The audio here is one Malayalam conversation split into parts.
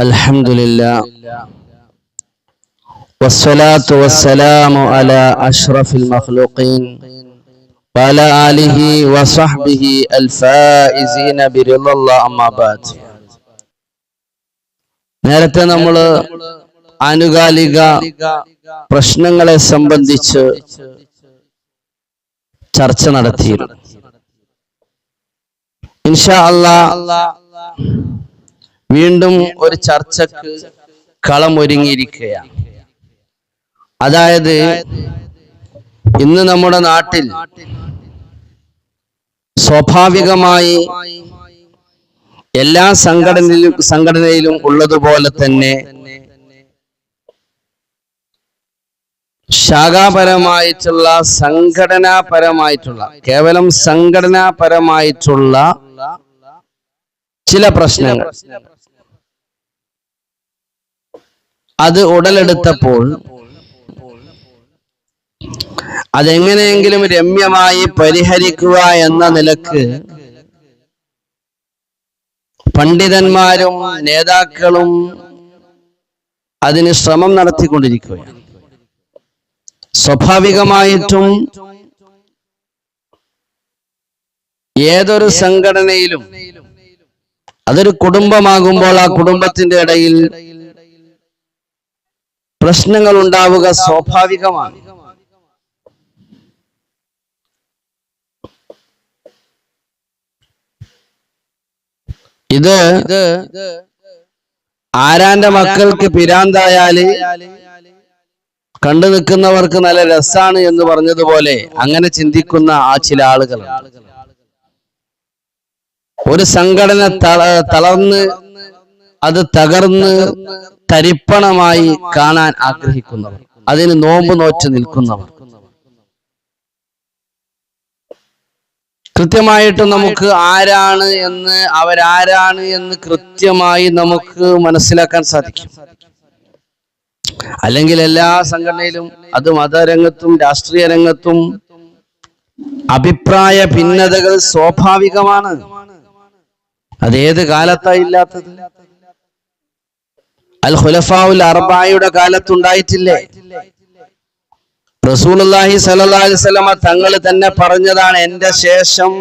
الحمد لله والصلاة والسلام على أشرف المخلوقين وعلى آله وصحبه الفائزين برضا الله أما بعد നേരത്തെ നമ്മൾ ആനുകാലിക പ്രശ്നങ്ങളെ സംബന്ധിച്ച് ചർച്ച നടത്തിയിരുന്നു ഇൻഷാ അല്ലാ വീണ്ടും ഒരു ചർച്ചക്ക് കളമൊരുങ്ങിയിരിക്കുകയാണ് അതായത് ഇന്ന് നമ്മുടെ നാട്ടിൽ സ്വാഭാവികമായി എല്ലാ സംഘടനയിലും സംഘടനയിലും ഉള്ളതുപോലെ തന്നെ ശാഖാപരമായിട്ടുള്ള സംഘടനാപരമായിട്ടുള്ള കേവലം സംഘടനാപരമായിട്ടുള്ള ചില പ്രശ്നങ്ങൾ. അത് ഉടലെടുത്തപ്പോൾ അതെങ്ങനെയെങ്കിലും രമ്യമായി പരിഹരിക്കുക എന്ന നിലയ്ക്ക് പണ്ഡിതന്മാരും നേതാക്കളും അതിന് ശ്രമം നടത്തിക്കൊണ്ടിരിക്കുകയാണ്. സ്വാഭാവികമായിട്ടും ഏതൊരു സംഘടനയിലും അതൊരു കുടുംബമാകുമ്പോൾ ആ കുടുംബത്തിന്റെ ഇടയിൽ പ്രശ്നങ്ങൾ ഉണ്ടാവുക സ്വാഭാവികമാണ്. ഇത് ആരാന്റെ മക്കൾക്ക് പിരാന്തായാൽ കണ്ടു നിൽക്കുന്നവർക്ക് നല്ല രസാണ് എന്ന് പറഞ്ഞതുപോലെ അങ്ങനെ ചിന്തിക്കുന്ന ആ ചില ആളുകൾ. ഒരു സംഘടന തള- തളർന്ന് അത് തകർന്ന് തരിപ്പണമായി കാണാൻ ആഗ്രഹിക്കുന്നവർ അതിന് നോമ്പ് നോച്ച് നിൽക്കുന്നവർ. കൃത്യമായിട്ട് നമുക്ക് ആരാണ് എന്ന് അവരാരാണ് എന്ന് കൃത്യമായി നമുക്ക് മനസ്സിലാക്കാൻ സാധിക്കും. അല്ലെങ്കിൽ എല്ലാ സംഘടനയിലും അത് മതരംഗത്തും രാഷ്ട്രീയ രംഗത്തും അഭിപ്രായ ഭിന്നതകൾ സ്വാഭാവികമാണ്. അതേത് കാലത്താ ഇല്ലാത്തത്? അൽ ഖുലഫാഉൽ അർബായുടെ കാലത്തുണ്ടായിട്ടില്ലേ അലൈഹി വസല്ലമ തങ്ങൾ തന്നെ പറഞ്ഞതാണ് എന്റെ ശേഷം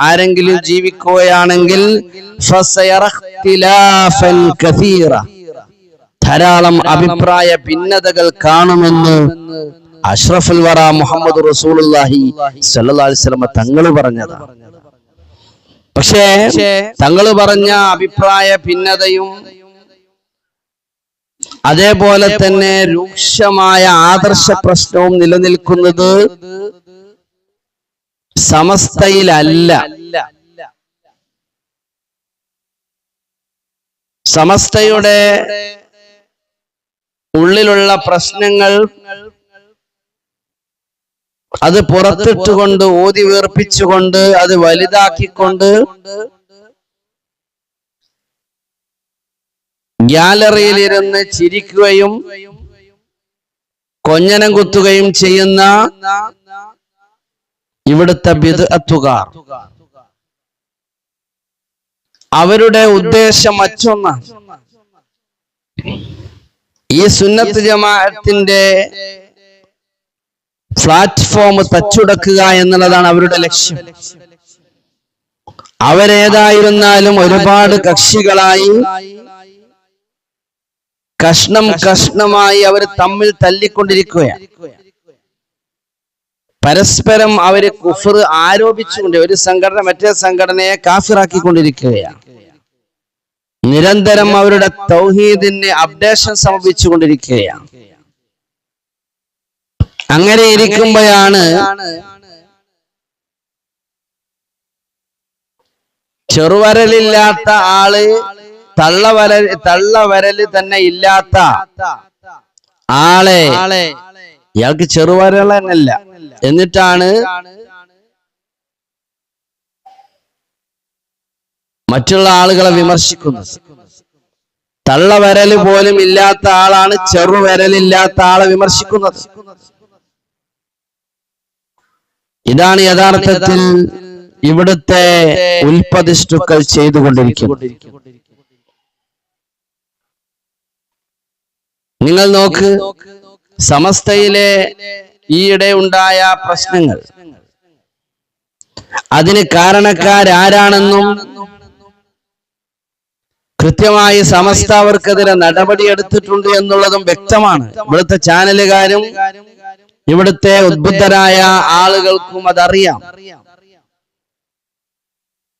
ആരെങ്കിലും ജീവിക്കുകയാണെങ്കിൽ ധാരാളം അഭിപ്രായ ഭിന്നതകൾ കാണുമെന്ന് അഷ്റഫുൽ വറ മുഹമ്മദ് അലൈഹി വസല്ലമ തങ്ങൾ പറഞ്ഞതാണ് പക്ഷേ തങ്ങൾ പറഞ്ഞ അഭിപ്രായ ഭിന്നതയും അതേപോലെ തന്നെ രൂക്ഷമായ ആദർശ പ്രശ്നവും നിലനിൽക്കുന്നത് സമസ്തയിലല്ല. സമസ്തയുടെ ഉള്ളിലുള്ള പ്രശ്നങ്ങൾ അത് പുറത്തിട്ടുകൊണ്ട് ഊതി വീർപ്പിച്ചുകൊണ്ട് അത് വലുതാക്കിക്കൊണ്ട് ഗ്യാലറിയിൽ ഇരുന്ന് ചിരിക്കുകയും കൊഞ്ഞനം കുത്തുകയും ചെയ്യുന്ന ഇവിടുത്തെ ബിദ്അത്തുകാർ. അവരുടെ ഉദ്ദേശം മറ്റൊന്നാണ് ഈ സുന്നത്ത് ജമാഅത്തിന്റെ പ്ലാറ്റ്ഫോം തച്ചുടക്കുക എന്നുള്ളതാണ് അവരുടെ ലക്ഷ്യം. അവരേതായിരുന്നാലും ഒരുപാട് കക്ഷികളായി കഷ്ണം കഷ്ണമായി അവർ തമ്മിൽ തല്ലിക്കൊണ്ടിരിക്കുകയാണ്. പരസ്പരം അവർ കുഫർ ആരോപിച്ചുകൊണ്ട് ഒരു സംഘടന മറ്റേ സംഘടനയെ കാഫിറാക്കിക്കൊണ്ടിരിക്കുകയാണ്. നിരന്തരം അവരുടെ തൗഹീദിന് അപ്ഡേഷൻ സമർപ്പിച്ചുകൊണ്ടിരിക്കുകയാണ്. അങ്ങനെ ഇരിക്കുമ്പോഴാണ് ചെറുവരലില്ലാത്ത ആൾ തള്ളവരൽ തള്ളവരൽ തന്നെ ഇല്ലാത്ത ആളെ. ഇയാൾക്ക് ചെറുവരളനല്ല എന്നിട്ടാണ് മറ്റുള്ള ആളുകളെ വിമർശിക്കുന്നത്. തള്ളവരൽ പോലും ഇല്ലാത്ത ആളാണ് ചെറുവരലില്ലാത്ത ആളെ വിമർശിക്കുന്നത്. ഇതാണ് യഥാർത്ഥത്തിൽ ഇവിടുത്തെ ഉൽപ്പതിഷ്ടുക്കൾ ചെയ്തുകൊണ്ടിരിക്കുന്നത്. നിങ്ങൾ നോക്ക് സമസ്തയിലെ ഈയിടെ ഉണ്ടായ പ്രശ്നങ്ങൾ. അതിന് കാരണക്കാരാരാണെന്നും കൃത്യമായി സമസ്ത അവർക്കെതിരെ നടപടിയെടുത്തിട്ടുണ്ട് എന്നുള്ളതും വ്യക്തമാണ്. ഇവിടുത്തെ ചാനലുകാരും ഇവിടുത്തെ ഉദ്ബുദ്ധരായ ആളുകൾക്കും അതറിയാം.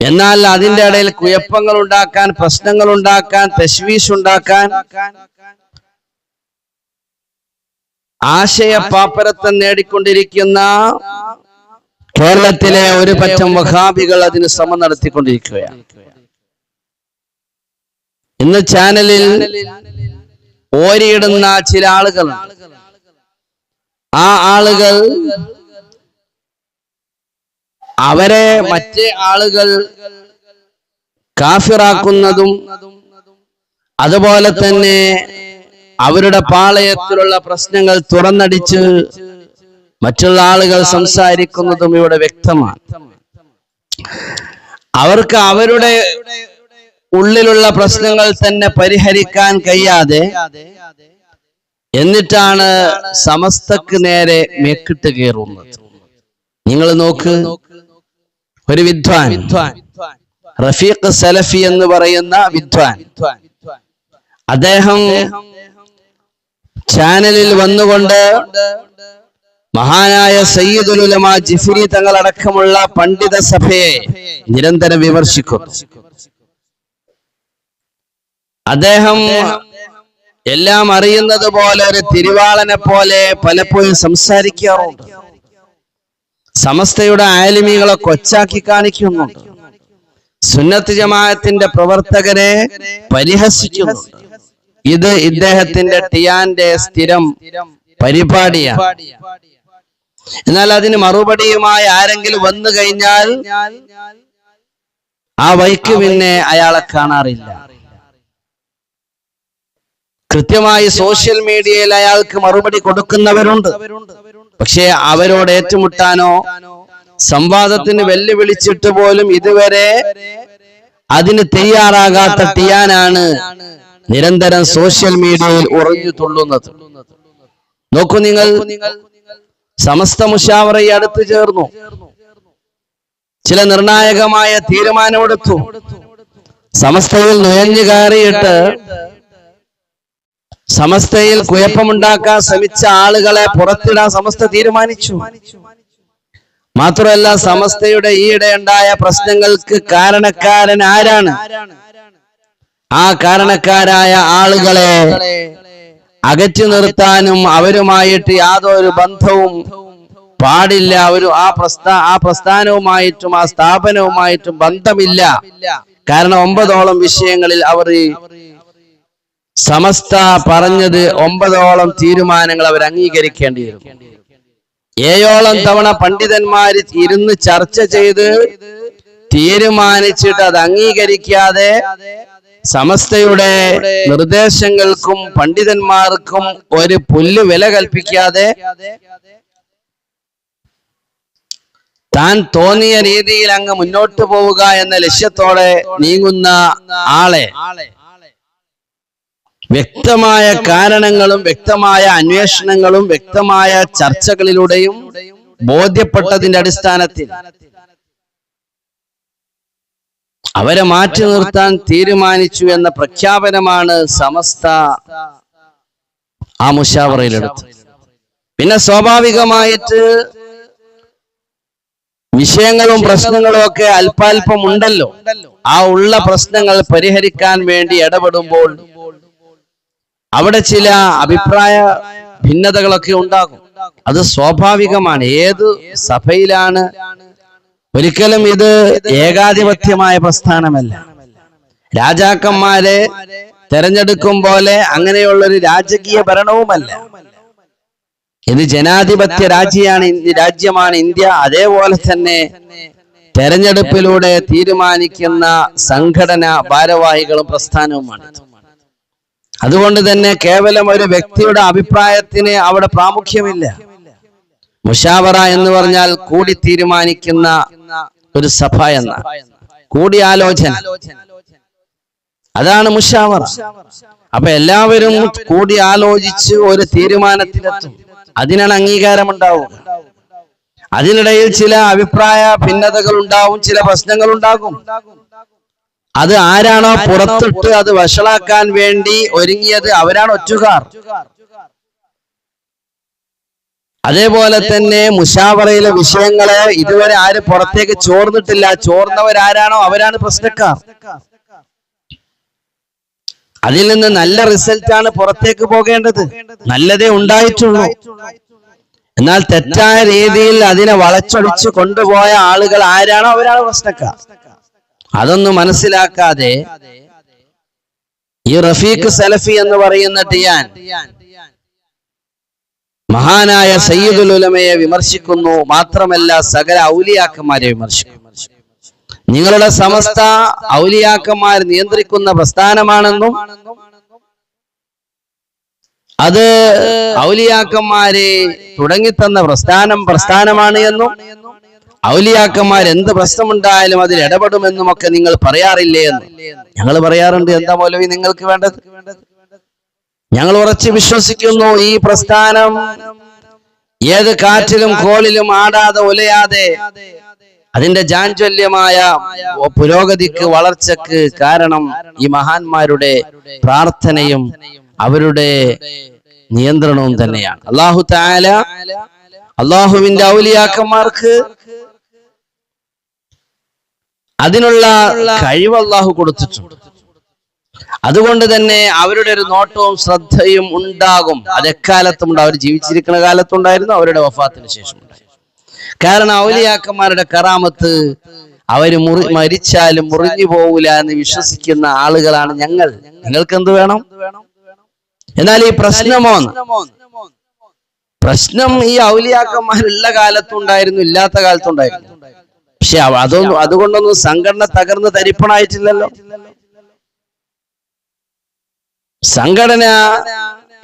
എന്നാൽ അതിന്റെ ഇടയിൽ കുഴപ്പങ്ങൾ ഉണ്ടാക്കാൻ പ്രശ്നങ്ങൾ ഉണ്ടാക്കാൻ തശ്വീഷ് ഉണ്ടാക്കാൻ ആശയ പാപ്പരത്വം നേടിക്കൊണ്ടിരിക്കുന്ന കേരളത്തിലെ ഒരു പറ്റം വഹാബികൾ അതിന് ശ്രമം നടത്തിക്കൊണ്ടിരിക്കുകയാണ്. ഇന്ന് ചാനലിൽ ഓരിയിടുന്ന ചില ആളുകൾ. ആ ആളുകൾ അവരെ മറ്റേ ആളുകൾ കാഫിറാക്കുന്നതും അതുപോലെ തന്നെ അവരുടെ പാളയത്തിലുള്ള പ്രശ്നങ്ങൾ തുറന്നടിച്ച് മറ്റുള്ള ആളുകൾ സംസാരിക്കുന്നതും ഇവിടെ വ്യക്തമാണ്. അവർക്ക് അവരുടെ ഉള്ളിലുള്ള പ്രശ്നങ്ങൾ തന്നെ പരിഹരിക്കാൻ കഴിയാതെ എന്നിട്ടാണ് സമസ്തക്ക് നേരെ മേക്കിട്ട് കയറുന്നത്. നിങ്ങൾ നോക്ക് ഒരു വിദ്വാൻ റഫീഖ് സലഫി എന്ന് പറയുന്ന വിദ്വാൻ. അദ്ദേഹം ചാനലിൽ വന്നുകൊണ്ട് മഹാനായ സയ്യിദുൽ ഉലമ ജിഫിരി തങ്ങളടക്കമുള്ള പണ്ഡിത സഭയെ നിരന്തരം വിമർശിക്കുന്നു അദ്ദേഹം എല്ലാം അറിയുന്നത് പോലെ ഒരു തിരുവാളനെ പോലെ പലപ്പോഴും സംസാരിക്കാറുണ്ട്. സമസ്തയുടെ ആലിമികളെ കൊച്ചാക്കി കാണിക്കുന്നുണ്ട്. സുന്നത്ത് ജമാഅത്തിന്റെ പ്രവർത്തകരെ പരിഹസിക്കുന്നുണ്ട്. ഇത് ഇദ്ദേഹത്തിന്റെ ടിയാന്റെ സ്ഥിരം പരിപാടിയാണ്. എന്നാൽ അതിന് മറുപടിയുമായി ആരെങ്കിലും വന്നു കഴിഞ്ഞാൽ ആ വൈക്ക് പിന്നെ അയാളെ കാണാറില്ല. കൃത്യമായി സോഷ്യൽ മീഡിയയിൽ അയാൾക്ക് മറുപടി കൊടുക്കുന്നവരുണ്ട്. പക്ഷേ അവരോട് ഏറ്റുമുട്ടാനോ സംവാദത്തിന് വെല്ലുവിളിച്ചിട്ട് പോലും ഇതുവരെ അതിന് തയ്യാറാകാത്ത ടിയാനാണ് നിരന്തരം സോഷ്യൽ മീഡിയയിൽ ഉറഞ്ഞു തുള്ളുന്നത്. നോക്കൂ നിങ്ങൾ സമസ്ത മുഷാവറ ഈ അടുത്ത് ചേർന്നു. ചില നിർണായകമായ തീരുമാനമെടുത്തു. സമസ്തയിൽ നുഴഞ്ഞു കയറിയിട്ട് സമസ്തയിൽ കുഴപ്പമുണ്ടാക്കാൻ ശ്രമിച്ച ആളുകളെ പുറത്തിടാൻ സമസ്ത തീരുമാനിച്ചു. മാത്രമല്ല സമസ്തയുടെ ഈയിടെ ഉണ്ടായ പ്രശ്നങ്ങൾക്ക് കാരണക്കാരൻ ആരാണ്? ആ കാരണക്കാരായ ആളുകളെ അകറ്റി നിർത്താനും അവരുമായിട്ട് യാതൊരു ബന്ധവും പാടില്ല. ഒരു ആ പ്രസ്ഥാ ആ പ്രസ്ഥാനവുമായിട്ടും ആ സ്ഥാപനവുമായിട്ടും ബന്ധമില്ല. കാരണം ഒമ്പതോളം വിഷയങ്ങളിൽ അവർ സമസ്ത പറഞ്ഞത് ഒമ്പതോളം തീരുമാനങ്ങൾ അവർ അംഗീകരിക്കേണ്ടിയിരുന്നു ഏഴോളം തവണ പണ്ഡിതന്മാർ ഇരുന്ന് ചർച്ച ചെയ്ത് തീരുമാനിച്ചിട്ട് അത് അംഗീകരിക്കാതെ സമസ്തയുടെ നിർദ്ദേശങ്ങൾക്കും പണ്ഡിതന്മാർക്കും ഒരു പുല്ല് വില കൽപ്പിക്കാതെ താൻ തോന്നിയ രീതിയിൽ അങ്ങ് മുന്നോട്ട് പോവുക എന്ന ലക്ഷ്യത്തോടെ നീങ്ങുന്ന ആളെ. വ്യക്തമായ കാരണങ്ങളും വ്യക്തമായ അന്വേഷണങ്ങളും വ്യക്തമായ ചർച്ചകളിലൂടെയും ബോധ്യപ്പെട്ടതിന്റെ അടിസ്ഥാനത്തിൽ അവരെ മാറ്റി നിർത്താൻ തീരുമാനിച്ചു എന്ന പ്രഖ്യാപനമാണ് സമസ്ത ആ മുഷാവറയിലെടുത്ത് പിന്നെ സ്വാഭാവികമായിട്ട് വിഷയങ്ങളും പ്രശ്നങ്ങളും ഒക്കെ അല്പാൽപം ഉണ്ടല്ലോ ആ ഉള്ള പ്രശ്നങ്ങൾ പരിഹരിക്കാൻ വേണ്ടി ഇടപെടുമ്പോൾ അവിടെ ചില അഭിപ്രായ ഭിന്നതകളൊക്കെ ഉണ്ടാകും. അത് സ്വാഭാവികമാണ്. ഏത് സഭയിലാണ് ഒരിക്കലും ഇത് ഏകാധിപത്യമായ പ്രസ്ഥാനമല്ല. രാജാക്കന്മാരെ തെരഞ്ഞെടുക്കും പോലെ അങ്ങനെയുള്ള ഒരു രാജകീയ ഭരണവുമല്ല. ഇത് ജനാധിപത്യ രാജ്യമാണ് രാജ്യമാണ് ഇന്ത്യ അതേപോലെ തന്നെ തെരഞ്ഞെടുപ്പിലൂടെ തീരുമാനിക്കുന്ന സംഘടന ഭാരവാഹികളും പ്രസ്ഥാനവുമാണ്. അതുകൊണ്ട് തന്നെ കേവലം ഒരു വ്യക്തിയുടെ അഭിപ്രായത്തിന് അവിടെ പ്രാമുഖ്യമില്ല. മുഷാവറ എന്ന് പറഞ്ഞാൽ കൂടി തീരുമാനിക്കുന്ന ഒരു സഭ എന്ന കൂടിയാലോചന അതാണ് മുഷാവറ അപ്പൊ എല്ലാവരും കൂടി ആലോചിച്ച് ഒരു തീരുമാനത്തിലെത്തും. അതിനാണ് അംഗീകാരം ഉണ്ടാവുക അതിനിടയിൽ ചില അഭിപ്രായ ഭിന്നതകൾ ഉണ്ടാവും ചില പ്രശ്നങ്ങൾ ഉണ്ടാകും അത് ആരാണോ പുറത്തിട്ട് അത് വഷളാക്കാൻ വേണ്ടി ഒരുങ്ങിയത് അവരാണ് ഒറ്റുകാർ. അതേപോലെ തന്നെ മുഷാവറയിലെ വിഷയങ്ങളെ ഇതുവരെ ആര് പുറത്തേക്ക് ചോർന്നിട്ടില്ല. ചോർന്നവരാരാണോ? അവരാണ് പ്രശ്നക്കാർ. അതിൽ നിന്ന് നല്ല റിസൾട്ടാണ് പുറത്തേക്ക് പോകേണ്ടത്. നല്ലതേ ഉണ്ടായിട്ടുള്ളൂ. എന്നാൽ തെറ്റായ രീതിയിൽ അതിനെ വളച്ചൊടിച്ച് കൊണ്ടുപോയ ആളുകൾ ആരാണോ? അവരാണ് പ്രശ്നക്കാർ. അതൊന്നും മനസ്സിലാക്കാതെ ഈ റഫീഖ് സലഫി എന്ന് പറയുന്ന ടിയാൻ മഹാനായ സയ്യിദുൽ ഉലമയെ വിമർശിക്കുന്നു. മാത്രമല്ല സകല ഔലിയാക്കന്മാരെ വിമർശിക്കുന്നു. നിങ്ങളുടെ സമസ്ത ഔലിയാക്കന്മാർ നിയന്ത്രിക്കുന്ന പ്രസ്ഥാനമാണെന്നും അത് ഔലിയാക്കന്മാരെ തുടങ്ങിത്തന്ന പ്രസ്ഥാനം പ്രസ്ഥാനമാണ് എന്നും ഔലിയാക്കന്മാർ എന്ത് പ്രശ്നമുണ്ടായാലും അതിൽ ഇടപെടുമെന്നും ഒക്കെ നിങ്ങൾ പറയാറില്ലേ എന്ന്. ഞങ്ങൾ പറയാറുണ്ട് എന്താ മൗലവി നിങ്ങൾക്ക് വേണ്ടത് വേണ്ടത്? ഞങ്ങൾ ഉറച്ചു വിശ്വസിക്കുന്നു ഈ പ്രസ്ഥാനം. ഏത് കാറ്റിലും കോളിലും ആടാതെ ഒലയാതെ അതിന്റെ ജാഞ്ചല്യമായ പുരോഗതിക്ക് വളർച്ചക്ക് കാരണം ഈ മഹാന്മാരുടെ പ്രാർത്ഥനയും അവരുടെ നിയന്ത്രണവും തന്നെയാണ്. അള്ളാഹു താല അള്ളാഹുവിന്റെ ഔലിയാക്കന്മാർക്ക് അതിനുള്ള കഴിവ് അള്ളാഹു കൊടുത്തിട്ടുണ്ട്. അതുകൊണ്ട് തന്നെ അവരുടെ ഒരു നോട്ടവും ശ്രദ്ധയും ഉണ്ടാകും. അതെക്കാലത്തും അവർ ജീവിച്ചിരിക്കുന്ന കാലത്തുണ്ടായിരുന്നു അവരുടെ വഫാത്തിന് ശേഷം കാരണം ഔലിയാക്കന്മാരുടെ കറാമത്ത് അവർ മുറി മരിച്ചാലും മുറിഞ്ഞു പോകില്ല എന്ന് വിശ്വസിക്കുന്ന ആളുകളാണ് ഞങ്ങൾ. നിങ്ങൾക്ക് എന്ത് വേണം? എന്നാൽ ഈ പ്രശ്നമോ പ്രശ്നം ഈ ഔലിയാക്കന്മാരുള്ള കാലത്തുണ്ടായിരുന്നു ഇല്ലാത്ത കാലത്തുണ്ടായിരുന്നു പക്ഷെ അതൊന്നും അതുകൊണ്ടൊന്നും സംഘടന തകർന്ന് തരിപ്പണായിട്ടില്ലല്ലോ. സംഘടന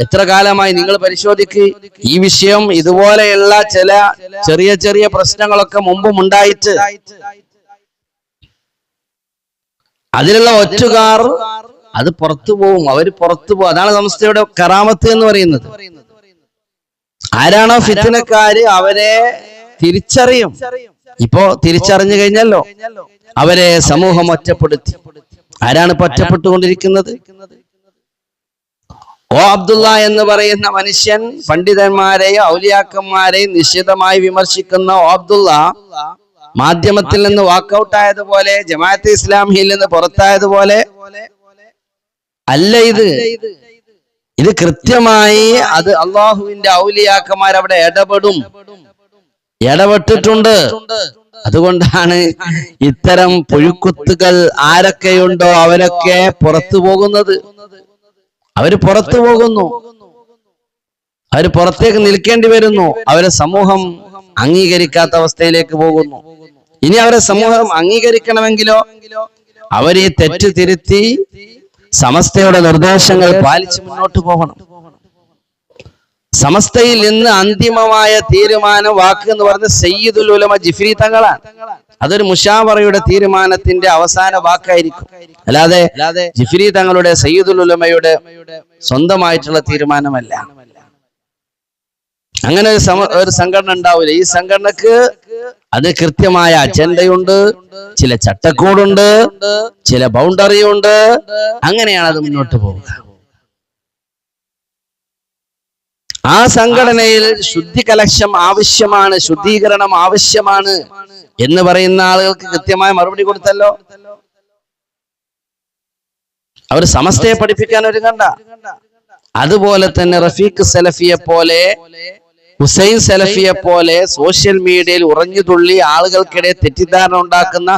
എത്ര കാലമായി നിങ്ങൾ പരിശോധിക്ക്? ഈ വിഷയം ഇതുപോലെയുള്ള ചില ചെറിയ ചെറിയ പ്രശ്നങ്ങളൊക്കെ മുമ്പും ഉണ്ടായിട്ട് അതിലുള്ള ഒറ്റുകാർ അത് പുറത്തു പോവും. അവർ പുറത്തു പോകും അതാണ് സംസ്ഥയുടെ കറാമത്ത് എന്ന് പറയുന്നത്. ആരാണോ ഫിത്തിനക്കാര് അവരെ തിരിച്ചറിയും. ഇപ്പോ തിരിച്ചറിഞ്ഞു കഴിഞ്ഞല്ലോ. അവരെ സമൂഹം ഒറ്റപ്പെടുത്തി. ആരാണ് ഇപ്പൊ ഒറ്റപ്പെട്ടുകൊണ്ടിരിക്കുന്നത്? ഓ അബ്ദുള്ള എന്ന് പറയുന്ന മനുഷ്യൻ പണ്ഡിതന്മാരെയും ഔലിയാക്കന്മാരെയും നിശ്ചിതമായി വിമർശിക്കുന്ന ഓ അബ്ദുള്ള മാധ്യമത്തിൽ നിന്ന് വാക്കൗട്ട് ആയതുപോലെ ജമാഅത്ത് ഇസ്ലാമിയിൽ നിന്ന് പുറത്തായതുപോലെ അല്ല ഇത്. ഇത് കൃത്യമായി അത് അള്ളാഹുവിന്റെ ഔലിയാക്കന്മാർ അവിടെ ഇടപെടും. ഇടപെട്ടിട്ടുണ്ട്. അതുകൊണ്ടാണ് ഇത്തരം പുഴുക്കുത്തുകൾ ആരൊക്കെയുണ്ടോ അവരൊക്കെ പുറത്തു പോകുന്നത്. അവർ പുറത്തു പോകുന്നു. അവർ പുറത്തേക്ക് നിൽക്കേണ്ടി വരുന്നു. അവരെ സമൂഹം അംഗീകരിക്കാത്ത അവസ്ഥയിലേക്ക് പോകുന്നു. ഇനി അവരെ സമൂഹം അംഗീകരിക്കണമെങ്കിലോ അവർ ഈ തെറ്റ് തിരുത്തി സമസ്തയുടെ നിർദ്ദേശങ്ങൾ പാലിച്ച് മുന്നോട്ട് പോകണം. സമസ്തയിൽ നിന്ന് അന്തിമമായ തീരുമാനം വാക്ക് എന്ന് പറഞ്ഞ സയ്യിദുൽ ഉലമ ജിഫ്രി തങ്ങളാണ്. അതൊരു മുഷാവറയുടെ തീരുമാനത്തിന്റെ അവസാന വാക്കായിരിക്കും. അല്ലാതെ ജിഫ്രി തങ്ങളുടെ സയ്യിദുൽ ഉലമയുടെ സ്വന്തമായിട്ടുള്ള തീരുമാനമല്ല. അങ്ങനെ ഒരു ഒരു സംഘടന ഉണ്ടാവില്ല. ഈ സംഘടനക്ക് അത് കൃത്യമായ അജണ്ടയുണ്ട് ചില ചട്ടക്കൂടുണ്ട് ചില ബൗണ്ടറിയുണ്ട്. അങ്ങനെയാണ് അത് മുന്നോട്ട് പോവുക. ആ സംഘടനയിൽ ശുദ്ധി കലക്ഷം ആവശ്യമാണ് ശുദ്ധീകരണം ആവശ്യമാണ് എന്ന് പറയുന്ന ആളുകൾക്ക് കൃത്യമായ മറുപടി കൊടുത്തല്ലോ. അവർ സമസ്തയെ പഠിപ്പിക്കാൻ ഒരുങ്ങണ്ട. അതുപോലെ തന്നെ റഫീഖ് സലഫിയെ പോലെ ഹുസൈൻ സലഫിയെ പോലെ സോഷ്യൽ മീഡിയയിൽ ഉറഞ്ഞു തുള്ളി ആളുകൾക്കിടെ തെറ്റിദ്ധാരണ ഉണ്ടാക്കുന്ന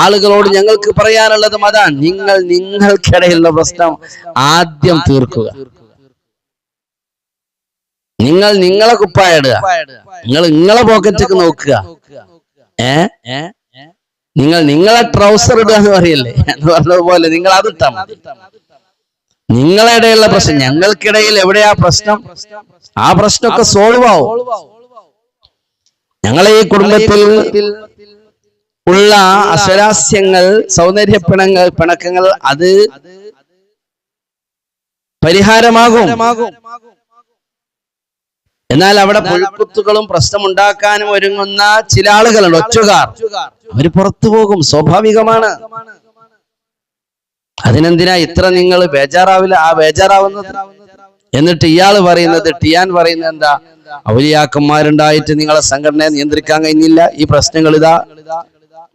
ആളുകളോട് ഞങ്ങൾക്ക് പറയാനുള്ളതും അതാണ്. നിങ്ങൾ നിങ്ങൾക്കിടയിലുള്ള പ്രശ്നം ആദ്യം തീർക്കുക. നിങ്ങൾ നിങ്ങളെ കുപ്പായിടുക. നിങ്ങൾ നിങ്ങളെ പോക്കറ്റൊക്കെ നോക്കുക. ഏ? നിങ്ങൾ നിങ്ങളെ ട്രൗസർ ഇടുക എന്ന് പറയല്ലേ? എന്ന് പറഞ്ഞതുപോലെ നിങ്ങൾ അത് ഇട്ടാ മതി. നിങ്ങളെ ഇടയിലുള്ള പ്രശ്നം ഞങ്ങൾക്കിടയിൽ എവിടെയാ പ്രശ്നം? ആ പ്രശ്നമൊക്കെ സോൾവ് ആവും. ഞങ്ങളെ ഈ കുടുംബത്തിൽ ഉള്ള അസ്വരാസ്യങ്ങൾ സൗന്ദര്യ പിണങ്ങൾ പിണക്കങ്ങൾ അത് പരിഹാരമാകും. എന്നാൽ അവിടെ പുഴുക്കുത്തുകളും പ്രശ്നമുണ്ടാക്കാനും ഒരുങ്ങുന്ന ചില ആളുകളുണ്ട്. ഒറ്റുകാർ അവർ പുറത്തു പോകും. സ്വാഭാവികമാണ്. അതിനെന്തിനാ ഇത്ര നിങ്ങൾ ബേജാറാവില്ല? ആ ബേജാറാവുന്നത്? എന്നിട്ട് ഇയാൾ പറയുന്നത് ടിയാൻ പറയുന്നത് എന്താ? ഔലിയാക്കന്മാരുണ്ടായിട്ട് നിങ്ങളെ സംഘടനയെ നിയന്ത്രിക്കാൻ കഴിഞ്ഞില്ല. ഈ പ്രശ്നങ്ങൾ ഇതാ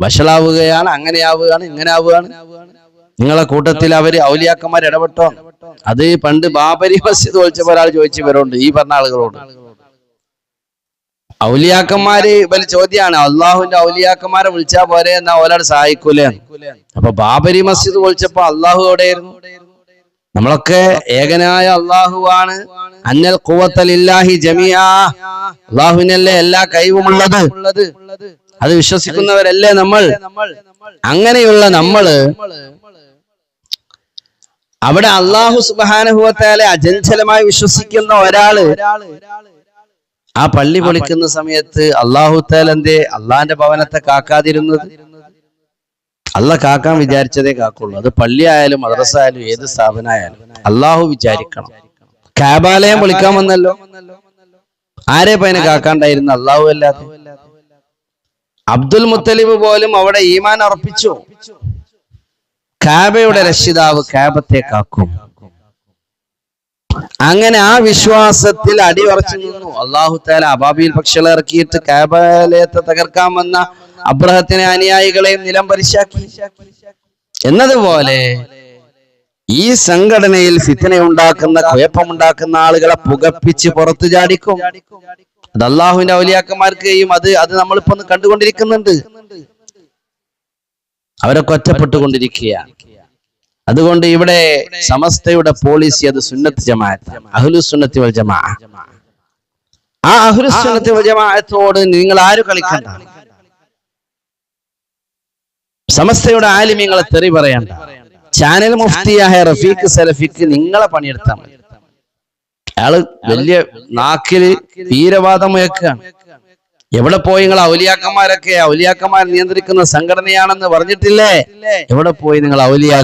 വഷളാവുകയാണ് അങ്ങനെയാവുകയാണ് ഇങ്ങനെ ആവുകയാണ് നിങ്ങളെ കൂട്ടത്തിൽ അവർ ഔലിയാക്കന്മാർ ഇടപെട്ടോ അത് പണ്ട് ബാബരി മസ്ജിദ് ഒഴിച്ചപ്പോൾ ഒരാൾ ചോദിച്ചു ഈ പറഞ്ഞ ആളുകളോട്. ഔലിയാക്കന്മാര് വലിയ ചോദ്യമാണ് അള്ളാഹുവിന്റെ ഔലിയാക്കന്മാരെ വിളിച്ചാ പോരെ എന്നാ ഒരാൾ സഹായിക്കൂലേ? അപ്പൊ ബാബരി മസ്ജിദ് വിളിച്ചപ്പോ അള്ളാഹു എവിടെയായിരുന്നു? നമ്മളൊക്കെ ഏകനായ അള്ളാഹുവാണ് അന്നൽ കൂവത്തലില്ലാഹി ജമിയാ അള്ളാഹുവിനല്ലേ എല്ലാ കൈവുമുള്ളത് അത് വിശ്വസിക്കുന്നവരല്ലേ നമ്മൾ? അങ്ങനെയുള്ള നമ്മൾ അവിടെ അള്ളാഹു സുബാനുഭവത്താലെ അജഞ്ചലമായി വിശ്വസിക്കുന്ന ഒരാൾ ആ പള്ളി പൊളിക്കുന്ന സമയത്ത് അള്ളാഹു തലന്റെ അള്ളാന്റെ ഭവനത്തെ കാക്കാതിരുന്നത്. അല്ല കാക്കാൻ വിചാരിച്ചതേ കാക്കുള്ളൂ. അത് പള്ളി ആയാലും മദ്രസ ആയാലും ഏത് സ്ഥാപനമായാലും. അള്ളാഹു വിചാരിക്കണം. കാബാലയം വിളിക്കാൻ വന്നല്ലോ ആരെ പൈന കാക്കാണ്ടായിരുന്നു? അള്ളാഹു അല്ലാതെ. അബ്ദുൽ മുത്തലിബ് പോലും അവിടെ ഈമാൻ അർപ്പിച്ചു കാബയുടെ രക്ഷിതാവ് കാബത്തെ കാക്കും. അങ്ങനെ ആ വിശ്വാസത്തിൽ അടിയുറച്ചു നിന്നു. അള്ളാഹു താല അബാബിയിൽ പക്ഷികളെ ഇറക്കിയിട്ട് കാബാലയത്തെ തകർക്കാൻ വന്ന അബ്രഹത്തിനെ അനുയായികളെയും നിലം പരിശാക്കി. എന്നതുപോലെ ഈ സംഘടനയിൽ ഫിത്തന ഉണ്ടാക്കുന്ന കുഴപ്പമുണ്ടാക്കുന്ന ആളുകളെ പുകപ്പിച്ച് പുറത്തു ചാടിക്കും. അത് അള്ളാഹുവിന്റെ ഔലിയാക്കന്മാർക്കെയും അത് അത് നമ്മളിപ്പോ കണ്ടുകൊണ്ടിരിക്കുന്നുണ്ട്. അവരൊക്കെ ഒറ്റപ്പെട്ടുകൊണ്ടിരിക്കുകയാണ്. അതുകൊണ്ട് ഇവിടെ സമസ്തയുടെ പോളിസി അത് സുന്നത്ത് ജമാഅത്ത് അഹ്ലു സുന്നത്തി വൽ ജമാ ആ അഹ്ലു സുന്നത്തി വൽ ജമാഅത്തോട് നിങ്ങൾ ആര് കളിക്കണ്ട? സമസ്തയുടെ ആലിമ്യങ്ങളെ തെറി പറയണ്ട. ചാനൽ മുഫ്തിയായ റഫീഖ് സലഫിക്ക് നിങ്ങളെ പണിയെടുത്താൽ മതി. അയാൾ വലിയ നാക്കിൽ വീരവാദം മുയക്കാണ് എവിടെ പോയി നിങ്ങൾ ഔലിയാക്കന്മാരൊക്കെ? ഔലിയാക്കന്മാർ നിയന്ത്രിക്കുന്ന സംഘടനയാണെന്ന് പറഞ്ഞിട്ടില്ലേ? എവിടെ പോയി നിങ്ങൾ ഔലിയാ